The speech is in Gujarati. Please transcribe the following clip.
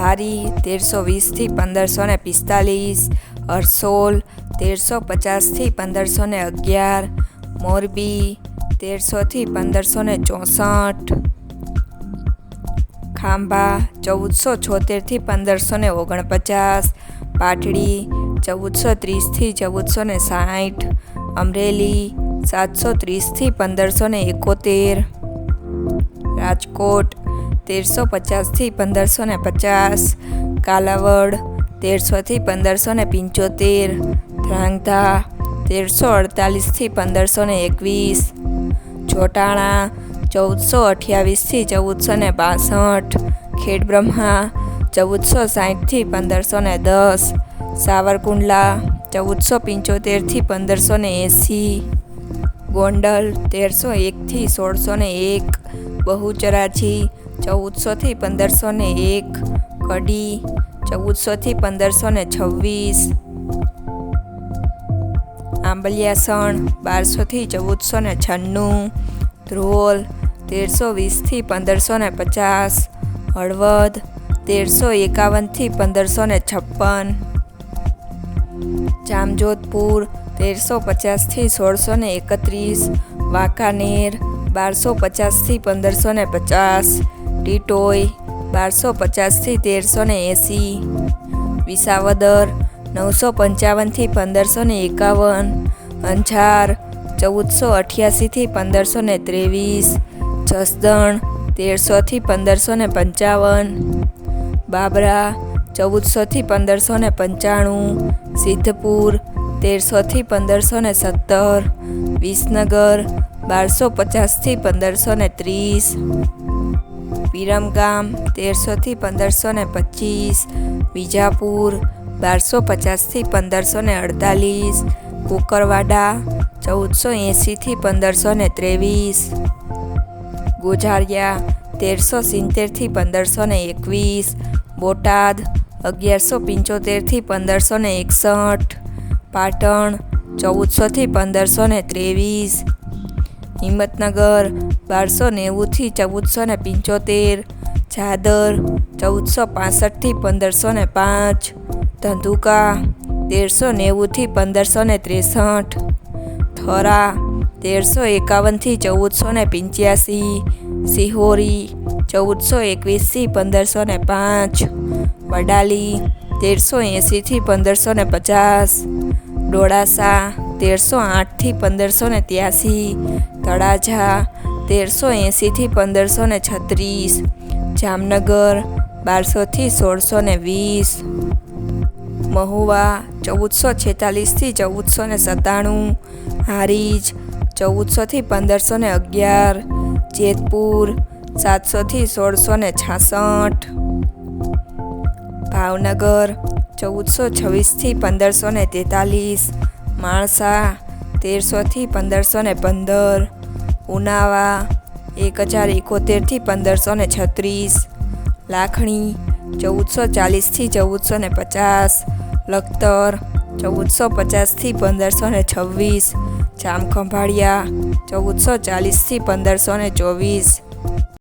ધારી તેરસો વીસથી પંદરસો ને પિસ્તાલીસ, અરસોલ, તેરસો પચાસથી પંદરસો ને અગિયાર, મોરબી, તેરસોથી પંદરસો ને ચોસઠ, ખાંભા, ચૌદસો છોતેરથી પંદરસો ને ઓગણપચાસ, પાટડી, ચૌદસો ત્રીસથી ચૌદસો ને સાઠ, અમરેલી, સાતસો ત્રીસથી પંદરસો ને એકોતેર, રાજકોટ તેરસો પચાસથી પંદરસો ને પચાસ, કાલાવડ તેરસોથી પંદરસો ને પંચોતેર, ધ્રાંગધા તેરસો અડતાલીસથી પંદરસો ને એકવીસ જોટાણા ચૌદસો અઠ્યાવીસથી ચૌદસો ને બાસઠ, ખેડબ્રહ્મા ચૌદસો સાહીઠથી પંદરસો ને દસ, સાવરકુંડલા ચૌદસો પંચોતેરથી પંદરસો ને એંસી, ગોંડલ તેરસો એકથી સોળસો ને એક, બહુચરાજી ચૌદસોથી પંદરસો ને એક, કડી ચૌદસોથી પંદરસો ને છવ્વીસ આંબલિયાસણ બારસોથી ચૌદસો ને છન્નું, ધ્રોલ તેરસો વીસથી પંદરસો ને પચાસ, હળવદ તેરસો એકાવનથી પંદરસો ને છપ્પન, જામજોધપુર તેરસો પચાસથી સોળસો ને એકત્રીસ, વાંકાનેર બારસો પચાસથી પંદરસો ને પચાસ ટીટોઈ બારસો પચાસથી તેરસો ને એંસી, વિસાવદર નવસો પંચાવનથી પંદરસો ને એકાવન, અંજાર ચૌદસો અઠ્યાસીથી પંદરસો ને ત્રેવીસ, જસદણ તેરસોથી પંદરસો ને પંચાવન, બાબરા ચૌદસોથી પંદરસો ને પંચાણું, સિદ્ધપુર તેરસોથી પંદરસો ને સત્તર, વિસનગર બારસો પચાસથી પંદરસો ને ત્રીસ. વિરમગામ તેરસોથી પંદરસો ને પચીસ, વિજાપુર, બારસો પચાસથી પંદરસો ને અડતાલીસ, કુકરવાડા, ચૌદસો એંસીથી પંદરસો ને ત્રેવીસ, ગોઝારિયા, તેરસો સિત્તેરથી પંદરસો ને એકવીસ, બોટાદ, અગિયારસો પંચોતેરથી પંદરસો ને એકસઠ, પાટણ, ચૌદસોથી પંદરસો ને ત્રેવીસ હિંમતનગર, બારસો નેવુંથી ચૌદસો ને પંચોતેર, જાદર ચૌદસો પાસઠથી પંદરસો ને પાંચ, ધંધુકા તેરસો નેવુંથી પંદરસો ને ત્રેસઠ, થરા તેરસો એકાવનથી ચૌદસો ને પંચ્યાસી, સિહોરી ચૌદસો એકવીસથી પંદરસો ને પાંચ, વડાલી તેરસો એંસીથી પંદરસો ને પચાસ, ડોળાસા તેરસો આઠથી પંદરસો ને ત્યાસી તળાજા તેરસો એંસીથી પંદરસો ને છત્રીસ, જામનગર બારસોથી સોળસો ને વીસ, મહુવા ચૌદસો છેતાલીસથી ચૌદસો ને સત્તાણું, હારીજ ચૌદસોથી પંદરસો ને અગિયાર, જેતપુર સાતસોથી સોળસો ને છાસઠ, ભાવનગર ચૌદસો છવ્વીસથી પંદરસો ને તેતાલીસ, માણસા તેરસોથી પંદરસો ને પંદર ઉનાવા, એક હજાર એકોતેરથી પંદરસો ને છત્રીસ. લાખણી, ચૌદસો ચાલીસથી ચૌદસો ને પચાસ. લખતર, ચૌદસો પચાસથી પંદરસો ને છવ્વીસ. જામખંભાળિયા, ચૌદસો ચાલીસથી પંદરસો ને ચોવીસ.